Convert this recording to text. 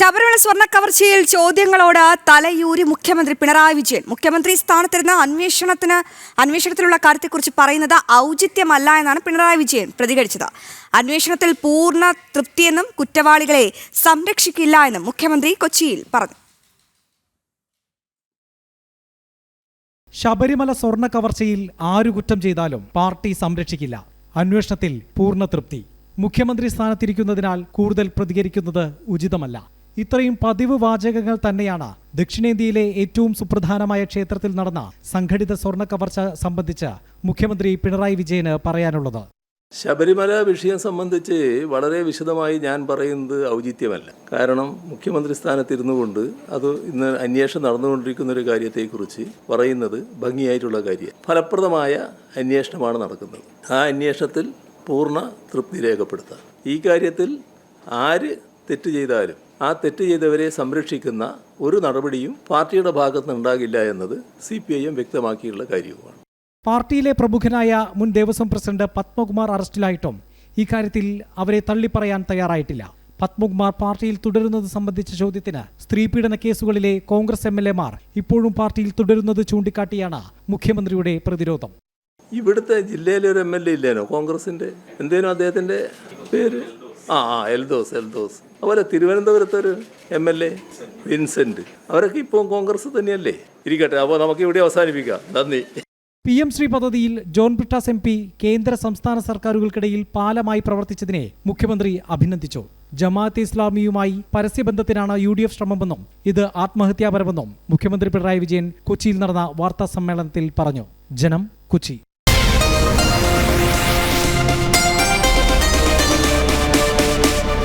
ശബരിമല സ്വർണ കവർച്ചയിൽ ചോദ്യങ്ങളോട് തലയൂരി മുഖ്യമന്ത്രി പിണറായി വിജയൻ. മുഖ്യമന്ത്രി സ്ഥാനത്തിരുന്ന അന്വേഷണത്തിന് അന്വേഷണത്തിലുള്ള കാര്യത്തെക്കുറിച്ച് പറയുന്നത് ഔചിത്യമല്ല എന്നാണ് പിണറായി വിജയൻ പ്രതികരിച്ചത്. അന്വേഷണത്തിൽ പൂർണ തൃപ്തിയെന്നും കുറ്റവാളികളെ സംരക്ഷിക്കില്ല എന്നും മുഖ്യമന്ത്രി കൊച്ചിയിൽ പറഞ്ഞു. ശബരിമല സ്വർണ കവർച്ചയിൽ ആരു കുറ്റം ചെയ്താലും പാർട്ടി സംരക്ഷിക്കില്ല. അന്വേഷണത്തിൽ പൂർണ തൃപ്തി. മുഖ്യമന്ത്രി സ്ഥാനത്തിരിക്കുന്നതിനാൽ കൂടുതൽ പ്രതികരിക്കുന്നത് ഉചിതമല്ല. ഇത്രയും പതിവ് വാചകങ്ങൾ തന്നെയാണ് ദക്ഷിണേന്ത്യയിലെ ഏറ്റവും സുപ്രധാനമായ ക്ഷേത്രത്തിൽ നടന്ന സംഘടിത സ്വർണ കവർച്ച സംബന്ധിച്ച് മുഖ്യമന്ത്രി പിണറായി വിജയന് പറയാനുള്ളത്. ശബരിമല വിഷയം സംബന്ധിച്ച് വളരെ വിശദമായി ഞാൻ പറയുന്നത് ഔചിത്യമല്ല. കാരണം മുഖ്യമന്ത്രി സ്ഥാനത്തിരുന്നു കൊണ്ട് അത് ഇന്ന് അന്വേഷണം നടന്നുകൊണ്ടിരിക്കുന്ന ഒരു കാര്യത്തെക്കുറിച്ച് പറയുന്നത് ഭംഗിയായിട്ടുള്ള കാര്യം. ഫലപ്രദമായ അന്വേഷണമാണ് നടക്കുന്നത്. ആ അന്വേഷണത്തിൽ പൂർണ തൃപ്തി രേഖപ്പെടുത്താം. ഈ കാര്യത്തിൽ ആര് തെറ്റ് ചെയ്താലും ആ തെറ്റ് ചെയ്തവരെ സംരക്ഷിക്കുന്ന ഒരു നടപടിയും പാർട്ടിയുടെ ഭാഗത്ത് ഉണ്ടാകില്ല എന്നത് സി പി ഐ എം വ്യക്തമാക്കിയുള്ള കാര്യവുമാണ്. പാർട്ടിയിലെ പ്രമുഖനായ മുൻ ദേവസ്വം പ്രസിഡന്റ് പത്മകുമാർ അറസ്റ്റിലായിട്ടും ഇക്കാര്യത്തിൽ അവരെ തള്ളിപ്പറയാൻ തയ്യാറായിട്ടില്ല. പത്മകുമാർ പാർട്ടിയിൽ തുടരുന്നത് സംബന്ധിച്ച ചോദ്യത്തിന് സ്ത്രീപീഡന കേസുകളിലെ കോൺഗ്രസ് എം എൽ എമാർ ഇപ്പോഴും പാർട്ടിയിൽ തുടരുന്നത് ചൂണ്ടിക്കാട്ടിയാണ് മുഖ്യമന്ത്രിയുടെ പ്രതിരോധം. ഇവിടുത്തെ ജില്ലയിലെ ഒരു എം എൽ എ ഇല്ലേനോ? കോൺഗ്രസിന്റെ? എന്തേനോ അദ്ദേഹത്തിന്റെ പേര്? ആ ആ എൽദോസ് എൽദോസ്. അതുപോലെ തിരുവനന്തപുരത്ത് ഒരു എം എൽ എ വിൻസെന്റ്. അവരൊക്കെ ഇപ്പോൾ കോൺഗ്രസ് തന്നെയല്ലേ? ഇരിക്കട്ടെ അപ്പോൾ നമുക്ക് ഇവിടെ അവസാനിപ്പിക്കാം. നന്ദി. പി എം ശ്രീ പദ്ധതിയിൽ ജോൺ ബ്രിട്ടാസ് എം പി കേന്ദ്ര സംസ്ഥാന സർക്കാരുകൾക്കിടയിൽ പാലമായി പ്രവർത്തിച്ചതിനെ മുഖ്യമന്ത്രി അഭിനന്ദിച്ചു. ജമാഅത്ത് ഇസ്ലാമിയുമായി പരസ്യബന്ധത്തിനാണ് യു ഡി എഫ് ശ്രമമെന്നും ഇത് ആത്മഹത്യാപരമെന്നും മുഖ്യമന്ത്രി പിണറായി വിജയൻ കൊച്ചിയിൽ നടന്ന വാർത്താ സമ്മേളനത്തിൽ പറഞ്ഞു. ജനം കൊച്ചി.